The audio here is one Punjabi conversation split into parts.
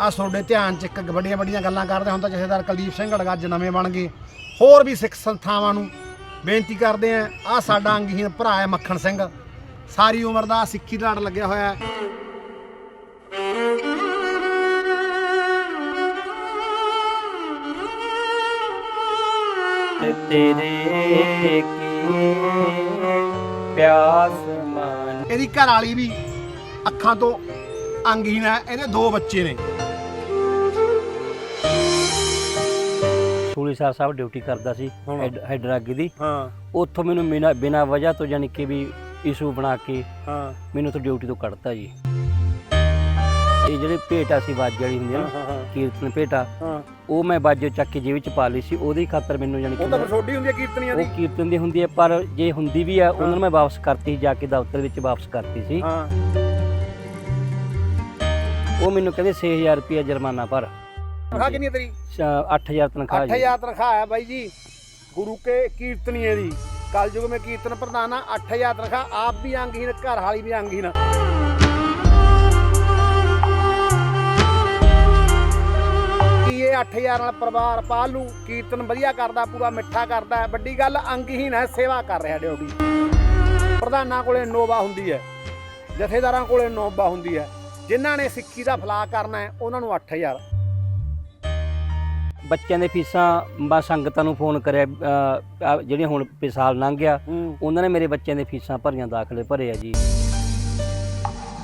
ਆ ਤੁਹਾਡੇ ਧਿਆਨ ਚ ਇੱਕ ਵੱਡੀਆਂ ਵੱਡੀਆਂ ਗੱਲਾਂ ਕਰਦੇ ਹੁਣ ਤਾਂ ਜਥੇਦਾਰ ਕੁਲਦੀਪ ਸਿੰਘ ਅੜਗੱਜ ਨਵੇਂ ਬਣ ਗਏ। ਹੋਰ ਵੀ ਸਿੱਖ ਸੰਸਥਾਵਾਂ ਨੂੰ ਬੇਨਤੀ ਕਰਦੇ ਆ ਆ ਸਾਡਾ ਅੰਗਹੀਨ ਭਰਾ ਹੈ ਮੱਖਣ ਸਿੰਘ। ਸਾਰੀ ਉਮਰ ਦਾ ਸਿੱਖੀ ਲੜ ਲੱਗਿਆ ਹੋਇਆ ਹੈ। ਤੇ ਤੇਰੇ ਕੀ ਪਿਆਸ ਮਨ ਇਹਦੀ ਘਰ ਵਾਲੀ ਵੀ ਅੱਖਾਂ ਤੋਂ ਅੰਗਹੀਨ ਹੈ ਇਹਦੇ ਦੋ ਬੱਚੇ ਨੇ। ਸੂਲੀ ਸਾਹਿਬ ਸਾਹਿਬ ਡਿਊਟੀ ਕਰਦਾ ਸੀ ਹਾਂ। ਹੈਡ- ਹੈਡਰ ਅੱਗੇ ਦੀ। ਹਾਂ। ਉੱਥੋਂ ਮੈਨੂੰ ਬਿਨਾ ਬਿਨਾ ਵਜ੍ਹਾ ਤੋਂ ਯਾਨੀ ਕਿ ਵੀ ਇਸ਼ੂ ਬਣਾ ਕੇ ਹਾਂ। ਮੈਨੂੰ ਤੋਂ ਡਿਊਟੀ ਤੋਂ ਕੱਢਤਾ ਜੀ। ਇਹ ਜਿਹੜੇ ਭੇਟਾ ਸੀ ਬਾਜ ਵਾਲੀ ਹੁੰਦੀ ਨਾ ਹਾਂ ਹਾਂ ਕੀਰਤਨ ਭੇਟਾ ਹਾਂ। ਉਹ ਮੈਂ ਬਾਜੋ ਚੱਕ ਕੇ ਜੇਬ ਵਿੱਚ ਪਾ ਲਈ ਸੀ। ਉਹਦੀ ਖਾਤਰ ਮੈਨੂੰ ਯਾਨੀ ਕਿ ਉਹ ਤਾਂ ਛੋਟੀ ਹੁੰਦੀ ਹੈ ਕੀਰਤਨੀਆਂ ਦੀ। ਉਹ ਕੀਰਤਨ ਦੀ ਹੁੰਦੀ ਹੈ ਪਰ ਜੇ ਹੁੰਦੀ ਵੀ ਆ ਉਹਨਾਂ ਨੂੰ ਮੈਂ ਵਾਪਸ ਕਰਤੀ ਜਾ ਕੇ ਦਫ਼ਤਰ ਵਿੱਚ ਵਾਪਸ ਕਰਤੀ ਸੀ। ਹਾਂ। ਉਹ ਮੈਨੂੰ ਕਹਿੰਦੇ 6000 ਰੁਪਏ ਜੁਰਮਾਨਾ ਭਰ। ਤਨਖਾਹ ਕਿੰਨੀ ਤੇਰੀ? 8000 ਤਨਖਾਹ ਜੀ। 8000 ਤਨਖਾਹ ਹੈ ਬਾਈ ਜੀ। ਗੁਰੂ ਕੇ ਕੀਰਤਨੀਏ ਦੀ। ਕਲਯੁਗ ਮੇ ਕੀਰਤਨ ਪ੍ਰਧਾਨ 8000 ਤਨਖਾਹ ਆਪ ਵੀ ਅੰਗਹੀਨ ਘਰ ਵਾਲੀ ਵੀ ਅੰਗਹੀਨ ਇਹ 8000 ਨਾਲ ਪਰਿਵਾਰ ਪਾਲੂ? ਕੀਰਤਨ ਵਧੀਆ ਕਰਦਾ ਪੂਰਾ ਮਿੱਠਾ ਕਰਦਾ ਵੱਡੀ ਗੱਲ ਅੰਗਹੀਨ ਹੈ ਸੇਵਾ ਕਰ ਰਿਹਾ ਡਿਓਗੀ ਪ੍ਰਧਾਨਾਂ ਕੋਲੇ ਨੋਵਾ ਹੁੰਦੀ ਹੈ। ਜਥੇਦਾਰਾਂ ਕੋਲੇ ਨੋਵਾ ਹੁੰਦੀ ਹੈ। ਜਿਨ੍ਹਾਂ ਨੇ ਸਿੱਖੀ ਦਾ ਫਲਾ ਕਰਨਾ ਹੈ ਉਹਨਾਂ ਨੂੰ 8000 ਬੱਚਿਆਂ ਦੇ ਫੀਸਾਂ ਮੈਂ ਸੰਗਤਾਂ ਨੂੰ ਫੋਨ ਕਰਿਆ ਅਹ, ਆਹ ਜਿਹੜੀਆਂ ਹੁਣ ਪਿਛਲੇ ਸਾਲ ਲੰਘ ਗਿਆ ਉਹਨਾਂ ਨੇ ਮੇਰੇ ਬੱਚਿਆਂ ਦੇ ਫੀਸਾਂ ਭਰੀਆਂ ਦਾਖਲੇ ਭਰੇ ਆ ਜੀ।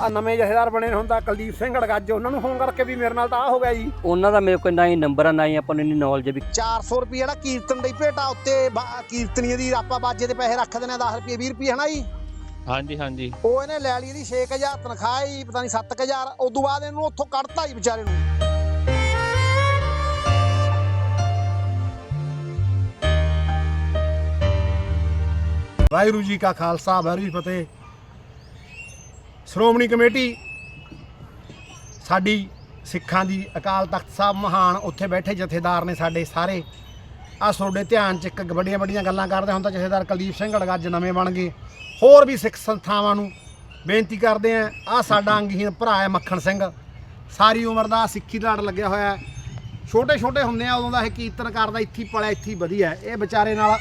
ਆ ਨਵੇਂ ਜਥੇਦਾਰ ਬਣੇ ਨੇ ਤਾਂ ਕੁਲਦੀਪ ਸਿੰਘ ਅੜਗੱਜ ਉਹਨਾਂ ਨੂੰ ਫੋਨ ਕਰਕੇ ਵੀ ਮੇਰੇ ਨਾਲ ਤਾਂ ਆ ਹੋ ਗਿਆ ਜੀ। ਉਹਨਾਂ ਦਾ ਮੇਰੇ ਕੋਲ ਨਾ ਹੀ ਨੰਬਰ ਆ ਨਾ ਹੀ ਆਪਾਂ ਨੂੰ ਇੰਨੀ ਨੌਲੇਜ ਵੀ 400 ਰੁਪਏ ਜਿਹੜਾ ਕੀਰਤਨ ਦੀ ਭੇਟਾ ਉੱਤੇ ਬਾ- ਕੀਰਤਨੀਏ ਦੀ ਆਪਾਂ ਬਾਜੇ ਦੇ ਪੈਸੇ ਰੱਖ ਦਿੰਦੇ ਆ 10 ਰੁਪਏ 20 ਰੁਪਏ ਹਨਾ ਜੀ? ਹਾਂਜੀ ਹਾਂਜੀ। ਉਹ ਇਹਨੇ ਲੈ ਲਈ ਇਹਦੀ 6000 ਤਨਖਾਹ ਹੀ ਪਤਾ ਨਹੀਂ 7000 ਉਸ ਤੋਂ ਬਾਅਦ ਇਹਨੂੰ ਉੱਥੋਂ ਕੱਢਤਾ ਹੀ ਵਿਚਾਰੇ ਨੂੰ। ਵਾਹਿਗੁਰੂ ਜੀ ਕਾ ਖਾਲਸਾ, ਵਾਹਿਗੁਰੂ ਜੀ ਫਤਿਹ। ਸ਼੍ਰੋਮਣੀ ਕਮੇਟੀ ਸਾਡੀ ਸਿੱਖਾਂ ਦੀ ਅਕਾਲ ਤਖਤ ਸਾਹਿਬ ਮਹਾਨ ਉੱਥੇ ਬੈਠੇ ਜਥੇਦਾਰ ਨੇ ਸਾਡੇ ਸਾਰੇ। ਆ ਤੁਹਾਡੇ ਧਿਆਨ ਚ ਇੱਕ ਵੱਡੀਆਂ ਵੱਡੀਆਂ ਗੱਲਾਂ ਕਰਦੇ ਹੁਣ ਤਾਂ ਜਥੇਦਾਰ ਕੁਲਦੀਪ ਸਿੰਘ ਅੜਗੱਜ ਨਵੇਂ ਬਣ ਗਏ। ਹੋਰ ਵੀ ਸਿੱਖ ਸੰਸਥਾਵਾਂ ਨੂੰ ਬੇਨਤੀ ਕਰਦੇ ਆ ਆ ਸਾਡਾ ਅੰਗਹੀਨ ਭਰਾ ਹੈ ਮੱਖਣ ਸਿੰਘ। ਸਾਰੀ ਉਮਰ ਦਾ ਸਿੱਖੀ ਲੜ ਲੱਗਿਆ ਹੋਇਆ ਛੋਟੇ ਛੋਟੇ ਹੁੰਦੇ ਆ, ਉਦੋਂ ਦਾ ਇਹ ਕੀਰਤਨ ਕਰਦਾ ਇੱਥੇ ਹੀ ਪਲਿਆ, ਇੱਥੇ ਵਧੀਆ ਇਹ ਵਿਚਾਰੇ ਨਾਲ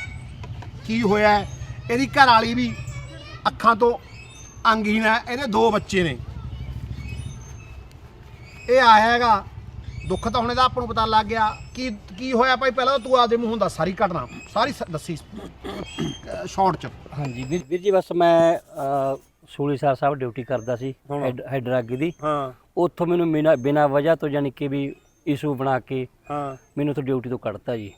ਕੀ ਹੋਇਆ ਇਹਦੀ ਘਰ ਵਾਲੀ ਵੀ ਅੱਖਾਂ ਤੋਂ ਅੰਗਹੀਨ ਹੈ ਇਹਦੇ ਦੋ ਬੱਚੇ ਨੇ। ਇਹ ਆਇਆ ਹੈਗਾ ਦੁੱਖ ਤਾਂ ਹੁਣ ਇਹਦਾ ਆਪਾਂ ਨੂੰ ਪਤਾ ਲੱਗ ਗਿਆ ਕੀ ਕੀ ਹੋਇਆ ਭਾਈ? ਪਹਿਲਾਂ ਤਾਂ ਤੂੰ ਆਪਦੇ ਮੂੰਹੋਂ ਦੱਸ ਸਾਰੀ ਘਟਨਾ ਸਾਰੀ ਸ- ਦੱਸੀ। ਸ਼ਾਰਟ ਚ। ਹਾਂਜੀ ਵੀਰ ਵੀਰ ਜੀ ਬਸ ਮੈਂ ਅਹ, ਸੂਲੀ ਸਾਹਿਬ ਸਾਹਿਬ ਡਿਊਟੀ ਕਰਦਾ ਸੀ ਹਾਂ। ਹੈਡ- ਦੀ। ਹਾਂ। ਉੱਥੋਂ ਮੈਨੂੰ ਬਿਨਾ ਬਿਨਾ ਵਜ੍ਹਾ ਤੋਂ ਯਾਨੀ ਕਿ ਵੀ ਇਸ਼ੂ ਬਣਾ ਕੇ ਹਾਂ। ਮੈਨੂੰ ਤੋਂ ਡਿਊਟੀ ਤੋਂ ਕੱਢਤਾ ਜੀ।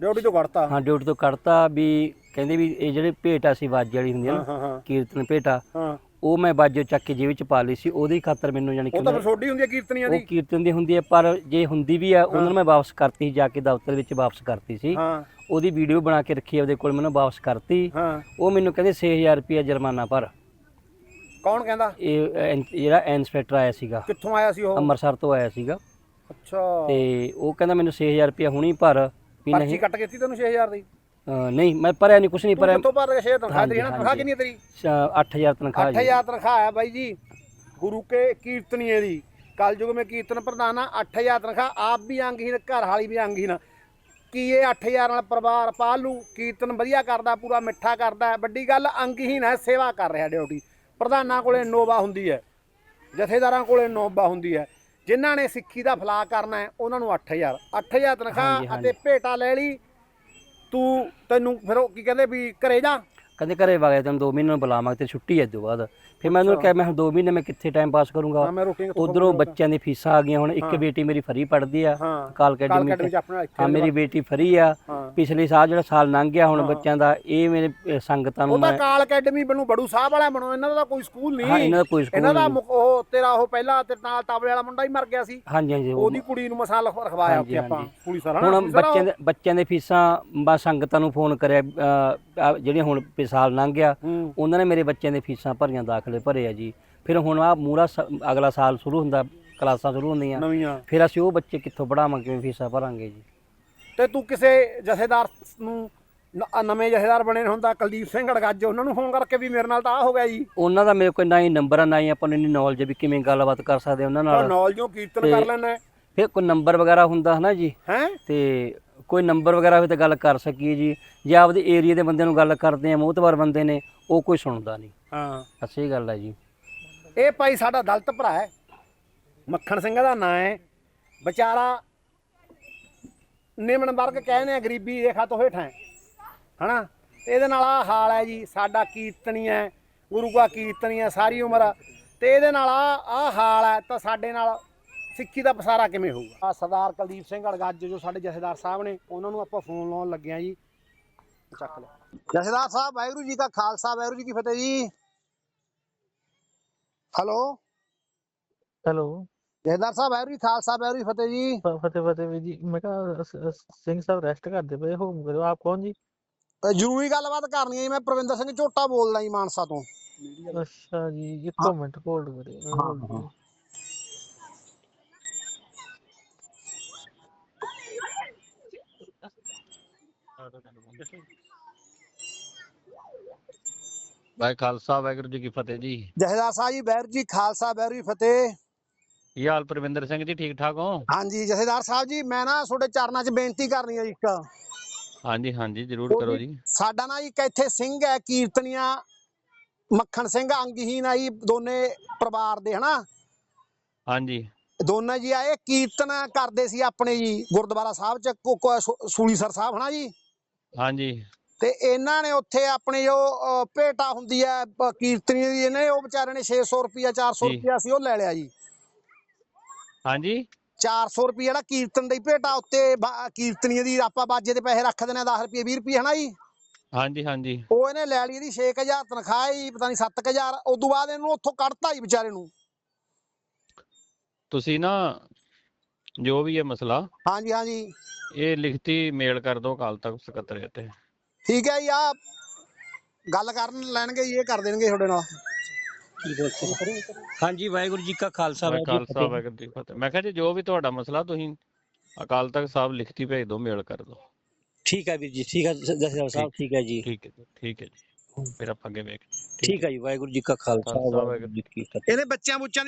ਡਿਊਟੀ ਤੋਂ ਕੱਢਤਾ? ਹਾਂ ਡਿਊਟੀ ਤੋਂ ਕੱਢਤਾ ਵੀ ਕਹਿੰਦੇ ਵੀ ਇਹ ਜਿਹੜੇ ਭੇਟਾ ਸੀ ਬਾਜ ਵਾਲੀ ਹੁੰਦੀ ਆ ਹਾਂ ਹਾਂ ਕੀਰਤਨ ਭੇਟਾ ਹਾਂ। ਉਹ ਮੈਂ ਬਾਜੋ ਚੱਕ ਕੇ ਜੇਬ ਵਿੱਚ ਪਾ ਲਈ ਸੀ ਉਹਦੀ ਖਾਤਰ ਮੈਨੂੰ ਯਾਨੀ ਕਿ ਉਹ ਤਾਂ ਫਿਰ ਛੋਟੀ ਹੁੰਦੀ ਹੈ ਕੀਰਤਨੀਆਂ ਉਹ ਦੀ? ਕੀਰਤਨ ਦੀ ਹੁੰਦੀ ਹੈ ਪਰ ਜੇ ਹੁੰਦੀ ਵੀ ਆ ਉਹਨਾਂ ਨੂੰ ਮੈਂ ਵਾਪਸ ਕਰਤੀ ਜਾ ਕੇ ਦਫ਼ਤਰ ਵਿੱਚ ਵਾਪਸ ਕਰਤੀ ਸੀ। ਹਾਂ। ਉਹਦੀ ਵੀਡੀਓ ਬਣਾ ਕੇ ਰੱਖੀ ਉਹਦੇ ਕੋਲ ਮੈਨੂੰ ਵਾਪਸ ਕਰਤੀ। ਹਾਂ। ਉਹ ਮੈਨੂੰ ਕਹਿੰਦੇ 6000 ਰੁਪਏ ਜੁਰਮਾਨਾ ਭਰ। ਕੌਣ ਕਹਿੰਦਾ? ਇਹ ਐਨ- ਜਿਹੜਾ ਇੰਸਪੈਕਟਰ ਆਇਆ ਸੀਗਾ। ਕਿੱਥੋਂ ਆਇਆ ਸੀ ਉਹ? ਅੰਮ੍ਰਿਤਸਰ ਤੋਂ ਆਇਆ ਸੀਗਾ। ਅੱਛਾ। ਤੇ ਉਹ ਕਹਿੰਦਾ ਮੈਨੂੰ 6000 ਰੁਪਏ ਹੁਣੀ ਭਰ। ਵੀ ਪਰਚੀ ਕੱਟ ਕੇ ਦਿੱਤੀ ਤੈਨੂੰ 6000 ਦੀ? ਨਹੀਂ ਮੈਂ ਭਰਿਆ ਨਹੀਂ ਕੁਛ ਨਹੀਂ ਤੂੰ ਭਰਿਆ। ਕਿੱਥੋਂ 6000 ਤਨਖਾਹ ਤੇਰੀ? ਤਨਖਾਹ ਕਿੰਨੀ ਤੇਰੀ? 8000 ਤਨਖਾਹ 8000 ਤਨਖਾਹ ਹੈ ਬਾਈ ਜੀ। ਗੁਰੂ ਕੇ ਕੀਰਤਨੀਏ ਦੀ। ਕਲਯੁਗ ਮੇ ਕੀਰਤਨ ਪ੍ਰਧਾਨ ਆ 8000 ਤਨਖਾਹ ਆਪ ਵੀ ਅੰਗਹੀਨ ਘਰ ਵਾਲੀ ਵੀ ਅੰਗਹੀਨ ਕੀ ਇਹ 8000 ਨਾਲ ਪਰਿਵਾਰ ਪਾਲੂ? ਕੀਰਤਨ ਵਧੀਆ ਕਰਦਾ ਪੂਰਾ ਮਿੱਠਾ ਕਰਦਾ ਵੱਡੀ ਗੱਲ ਅੰਗਹੀਨ ਹੈ ਸੇਵਾ ਕਰ ਰਿਹਾ ਡਿਊਟੀ। ਪ੍ਰਧਾਨਾਂ ਕੋਲੇ ਨੋਵਾ ਹੁੰਦੀ ਹੈ। ਜਥੇਦਾਰਾਂ ਕੋਲੇ ਨੋਵਾ ਹੁੰਦੀ ਹੈ। ਜਿਨ੍ਹਾਂ ਨੇ ਸਿੱਖੀ ਦਾ ਫਲਾਹ ਕਰਨਾ ਹੈ ਉਹਨਾਂ ਨੂੰ 8000 8000 ਤਨਖਾਹ। ਅਤੇ ਭੇਟਾ ਲੈ ਲਈ। ਤੂੰ ਤੈਨੂੰ ਫਿਰ ਉਹ ਕੀ ਕਹਿੰਦੇ ਵੀ ਘਰੇ ਜਾ। ਕਹਿੰਦੇ ਘਰੇ ਵਗਿਆ ਤੈਨੂੰ 2 ਮਹੀਨੇ ਨੂੰ ਬੁਲਾਵਾਂਗੇ ਤੇ ਛੁੱਟੀ ਹੈ ਇਸ ਤੋਂ ਬਾਅਦ। ਫਿਰ ਮੈਂ ਉਹਨੂੰ ਕਿਹਾ ਮੈਂ 2 ਮਹੀਨੇ ਮੈਂ ਕਿੱਥੇ ਟਾਈਮ ਪਾਸ ਕਰੂੰਗਾ? ਹਾਂ ਮੈਂ ਰੋਟੀ ਉਧਰੋਂ ਬੱਚਿਆਂ ਦੀ ਫੀਸਾਂ ਆ ਗਈਆਂ ਹੁਣ ਇੱਕ ਬੇਟੀ ਮੇਰੀ ਫਰੀ ਪੜ੍ਹਦੀ ਆ ਹਾਂ ਕਾਲ ਕਾਲ ਅਕੈਡਮੀ ਅਕੈਡਮੀ ਚ। ਚ ਆਪਣਾ ਇੱਥੇ ਹਾਂ ਮੇਰੀ ਬੇਟੀ ਫਰੀ ਆ। ਹਾਂ। ਪਿਛਲੇ ਸਾਲ ਜਿਹੜਾ ਸਾਲ ਲੰਘ ਗਿਆ ਹੁਣ ਬੱਚਿਆਂ ਦਾ ਇਹ ਮੇਰੇ ਸੰਗਤਾਂ ਨੂੰ ਉਹ ਤਾਂ ਮੈਂ ਕਾਲ ਅਕੈਡਮੀ ਬਣੂ ਬੜੂ ਸਾਹਿਬ ਵਾਲਾ ਬਣੋ ਇਹਨਾਂ ਦਾ ਤਾਂ ਕੋਈ ਸਕੂਲ ਨਹੀਂ। ਹਾਂ ਇਹਨਾਂ ਦਾ ਕੋਈ ਸਕੂਲ ਇਹਨਾਂ ਦਾ ਨਹੀਂ। ਉਹ ਤੇਰਾ ਉਹ ਪਹਿਲਾਂ ਤੇ ਨਾਲ ਤਬਲੇ ਵਾਲਾ ਮੁੰਡਾ ਹੀ ਮਰ ਗਿਆ ਸੀ। ਹਾਂਜੀ ਹਾਂਜੀ ਉਹ- ਉਹਦੀ ਕੁੜੀ ਨੂੰ ਮਸਾਲ ਰਖਵਾਇਆ ਹਾਂਜੀ, ਉੱਥੇ ਆਪਾਂ ਹਾਂਜੀ। ਪੁਲਿਸ ਵਾਲਾ ਹੁਣ ਬੱਚਿਆਂ ਦੇ ਬੱਚਿਆਂ ਦੇ ਫੀਸਾਂ ਬਾ ਸੰਗਤਾਂ ਨੂੰ ਫੋਨ ਕਰਿਆ ਆਹ ਜਿਹੜੀਆਂ ਹੁਣ ਪਿਛਲੇ ਸਾਲ ਲੰਘ ਗਿਆ ਹੂੰ। ਉਹਨਾਂ ਨੇ ਮੇਰੇ ਬੱਚਿਆਂ ਦੇ ਫੀਸਾਂ ਭਰੀਆਂ ਦਾਖਲੇ ਭਰੇ ਆ ਜੀ। ਫਿਰ ਹੁਣ ਆ ਮੂਰਾ ਅਗਲਾ ਸਾਲ ਸ਼ੁਰੂ ਹੁੰਦਾ ਕਲਾਸਾਂ ਸ਼ੁਰੂ ਹੁੰਦੀਆਂ। ਨਵੀਆਂ। ਫਿਰ ਅਸੀਂ ਉਹ ਬੱਚੇ ਕਿੱਥੋਂ ਪੜਾਵਾਂਗੇ ਕਿਵੇਂ ਫੀਸਾਂ ਭਰਾਂਗੇ ਜੀ। ਤੇ ਤੂੰ ਕਿਸੇ ਜਥੇਦਾਰ ਨੂੰ ਨ- ਨਵੇਂ ਜਥੇਦਾਰ ਬਣੇ ਨੇ ਤਾਂ ਕੁਲਦੀਪ ਸਿੰਘ ਅੜਗੱਜ ਉਹਨਾਂ ਨੂੰ ਫੋਨ ਕਰਕੇ ਵੀ ਮੇਰੇ ਨਾਲ ਤਾਂ ਆ ਹੋ ਗਿਆ ਜੀ। ਉਹਨਾਂ ਦਾ ਮੇਰੇ ਕੋਲ ਨਾ ਹੀ ਨੰਬਰ ਆ ਨਾ ਹੀ ਆਪਾਂ ਨੂੰ ਇੰਨੀ ਨੌਲੇਜ ਵੀ ਕਿਵੇਂ ਗੱਲਬਾਤ ਕਰ ਸਕਦੇ ਉਹਨਾਂ ਨਾਲ। ਨੌਲੇਜੋਂ ਕੀਰਤਨ ਤੇ- ਕਰ ਲੈਣਾ ਫਿਰ ਕੋਈ ਨੰਬਰ ਵਗੈਰਾ ਹੁੰਦਾ ਹਨਾ ਜੀ? ਹੈ? ਤੇ ਕੋਈ ਨੰਬਰ ਵਗੈਰਾ ਹੋਵੇ ਤਾਂ ਗੱਲ ਕਰ ਸਕੀਏ ਜੀ। ਜੇ ਆਪਦੇ ਏਰੀਆ ਦੇ ਬੰਦੇ ਨੂੰ ਗੱਲ ਕਰਦੇ ਆ ਮੋਹਤਵਾਰ ਬੰਦੇ ਨੇ ਉਹ ਕੋਈ ਸੁਣਦਾ ਨਹੀਂ। ਹਾਂ। ਅੱਛੀ ਗੱਲ ਹੈ ਜੀ। ਇਹ ਭਾਈ ਸਾਡਾ ਦਲਤ ਭਰਾ ਹੈ। ਮੱਖਣ ਸਿੰਘ ਦਾ ਨਾਂ ਹੈ। ਵਿਚਾਰਾ ਨਿਮਨ ਵਰਗ ਕਹਿੰਦੇ ਆ ਗਰੀਬੀ ਰੇਖਾ ਤੋਂ ਹੇਠਾਂ ਹੈ। ਹਨਾ? ਤੇ ਇਹਦੇ ਨਾਲ ਆ ਹਾਲ ਹੈ ਜੀ ਸਾਡਾ ਕੀਰਤਨੀ ਹੈ ਗੁਰੂ ਕਾ ਕੀਰਤਨੀ ਹੈ ਸਾਰੀ ਉਮਰ। ਤੇ ਇਹਦੇ ਨਾਲ ਆ ਆ ਹਾਲ ਹੈ ਤਾਂ ਸਾਡੇ ਨਾਲ ਸਿੱਖੀ ਦਾ ਪਸਾਰਾ ਕਿਵੇਂ ਹੋਊਗਾ? ਆ ਸਰਦਾਰ ਕੁਲਦੀਪ ਸਿੰਘ ਅੜਗੱਜ ਜੋ ਸਾਡੇ ਜਥੇਦਾਰ ਸਾਹਿਬ ਨੇ ਉਹਨਾਂ ਨੂੰ ਆਪਾਂ ਫੋਨ ਲਾਉਣ ਲੱਗੇ ਆ ਜੀ। ਚੱਕ ਲੈ। ਜਥੇਦਾਰ ਸਾਹਿਬ ਵਾਹਿਗੁਰੂ ਜੀ ਕਾ ਖਾਲਸਾ ਵਾਹਿਗੁਰੂ ਜੀ ਕੀ ਫਤਿਹ ਜੀ। ਹੈਲੋ। ਹੈਲੋ। ਜਥੇਦਾਰ ਸਾਹਿਬ ਵਾਹਿਗੁਰੂ ਜੀ ਖਾਲਸਾ ਵਾਹਿਗੁਰੂ ਜੀ ਫਤਿਹ ਜੀ। ਫਤਿਹ ਫਤਿਹ ਵੀਰ ਜੀ। ਮੈਂ ਕਿਹਾ ਸ- ਸ- ਸਿੰਘ ਸਾਹਿਬ ਰੈਸਟ ਕਰਦੇ ਪਏ ਹੁਕਮ ਕਰੋ ਆਪ ਕੌਣ ਜੀ? ਅ, ਜ਼ਰੂਰੀ ਗੱਲਬਾਤ ਕਰਨੀ ਹੈ ਜੀ ਮੈਂ ਪ੍ਰਵਿੰਦਰ ਸਿੰਘ ਝੋਟਾ ਬੋਲਦਾ ਜੀ ਮਾਨਸਾ ਤੋਂ। ਅੱਛਾ ਜੀ ਇੱਕ ਮਿੰਟ ਹੋਲਡ ਕਰਿਓ। ਵਾਹਿ ਖਾਲਸਾ ਵਾਹਿਗੁਰੂ ਜੀ ਕੀ ਫਤਿਹ ਜੀ। ਜਥੇਦਾਰ ਸਾਹਿਬ ਜੀ ਵਾਹਿਗੁਰੂ ਜੀ ਖਾਲਸਾ ਵਾਹਿਗੁਰੂ ਜੀ ਫਤਿਹ। ਕੀ ਹਾਲ ਪਰਵਿੰਦਰ ਸਿੰਘ ਜੀ ਠੀਕ ਠਾਕ ਹੋ? ਹਾਂਜੀ ਜਥੇਦਾਰ ਸਾਹਿਬ ਜੀ ਮੈਂ ਨਾ ਤੁਹਾਡੇ ਚਰਨਾਂ 'ਚ ਬੇਨਤੀ ਕਰਨੀ ਹੈ ਜੀ ਇੱਕ। ਹਾਂਜੀ ਹਾਂਜੀ ਜਰੂਰ ਕਰੋ ਜੀ। ਸਾਡਾ ਨਾ ਜੀ ਇੱਕ ਇੱਥੇ ਸਿੰਘ ਹੈ ਕੀਰਤਨੀਆਂ ਮੱਖਣ ਸਿੰਘ ਅੰਗਹੀਨ ਆ ਜੀ ਦੋਨੇ ਪਰਿਵਾਰ ਦੇ ਹਨਾ? ਹਾਂਜੀ। ਦੋਨੇ ਜੀ ਆਏ ਕੀਰਤਨ ਕਰਦੇ ਸੀ ਆਪਣੇ ਜੀ ਗੁਰਦੁਆਰਾ ਸਾਹਿਬ 'ਚ ਸੂਲੀਸਰ ਸਾਹਿਬ ਹਨਾ ਜੀ? ਹਾਂਜੀ। ਤੇ ਇਹਨਾਂ ਨੇ ਉੱਥੇ ਆਪਣੀ ਜੋ ਅ, ਭੇਟਾ ਹੁੰਦੀ ਹੈ ਪ- ਕੀਰਤਨੀ ਦੀ ਇਹਨੇ ਉਹ ਵਿਚਾਰੇ ਨੇ 600 ਰੁਪਿਆ 400 ਜੀ। ਰੁਪਿਆ ਸੀ ਉਹ ਲੈ ਲਿਆ ਜੀ। ਹਾਂਜੀ। 400 ਰੁਪਏ ਜਿਹੜਾ ਕੀਰਤਨ ਦੀ ਭੇਟਾ ਉੱਤੇ ਬਾ- ਕੀਰਤਨੀਏ ਦੀ ਆਪਾਂ ਬਾਜੇ ਦੇ ਪੈਸੇ ਰੱਖ ਦਿੰਦੇ ਆ 10 ਰੁਪਏ 20 ਰੁਪਏ ਹਨਾ ਜੀ? ਹਾਂਜੀ ਹਾਂਜੀ। ਉਹ ਇਹਨੇ ਲੈ ਲਈ ਇਹਦੀ 6000 ਤਨਖਾਹ ਹੀ ਪਤਾ ਨਹੀਂ 7000 ਉਦੋਂ ਬਾਅਦ ਇਹਨੂੰ ਉੱਥੋਂ ਕੱਢਤਾ ਜੀ ਵਿਚਾਰੇ ਨੂੰ। ਤੁਸੀਂ ਨਾ ਜੋ ਵੀ ਹੈ ਮਸਲਾ ਹਾਂਜੀ ਹਾਂਜੀ। ਇਹ ਲਿਖਤੀ ਮੇਲ ਕਰ ਦਿਓ ਅਕਾਲ ਤਖਤ ਸਕੱਤਰੇਤ ਤੇ ਠੀਕ ਹੈ ਜੀ ਆ ਗੱਲ ਕਰਨ ਲੈਣਗੇ ਜੀ ਇਹ ਕਰ ਦੇਣਗੇ ਤੁਹਾਡੇ ਨਾਲ। ਹਾਂਜੀ ਵਾਹਿਗੁਰੂ ਜੀ ਕਾ ਖਾਲਸਾ ਵਾਹਿ ਖਾਲਸਾ ਵਾਹਿਗੁਰੂ ਜੀ ਕੀ ਫਤਿਹ। ਮੈਂ ਕਿਹਾ ਜੀ ਜੋ ਵੀ ਤੁਹਾਡਾ ਮਸਲਾ ਤੁਸੀਂ ਅਕਾਲ ਤਖਤ ਸਾਹਿਬ ਲਿਖਤੀ ਭੇਜ ਦਿਓ ਮੇਲ ਕਰ ਦਿਓ ਠੀਕ ਹੈ ਵੀਰ ਜੀ ਠੀਕ ਹੈ ਜਥੇਦਾਰ ਸਾਹਿਬ ਠੀਕ ਹੈ ਜੀ। ਠੀਕ ਹੈ ਜੀ ਠੀਕ ਹੈ ਜੀ। ਫਿਰ ਆਪਾਂ ਅੱਗੇ ਵੇਖ ਠੀਕ ਹੈ ਜੀ ਵਾਹਿਗੁਰੂ ਜੀ ਕਾ ਖਾਲਸਾ ਖਾਲਸਾ, ਵਾਹਿਗੁਰੂ ਜੀ ਕੀ ਫਤਿਹ। ਇਹਦੇ ਬੱਚਿਆਂ ਬੁੱਚਿਆਂ ਦੀ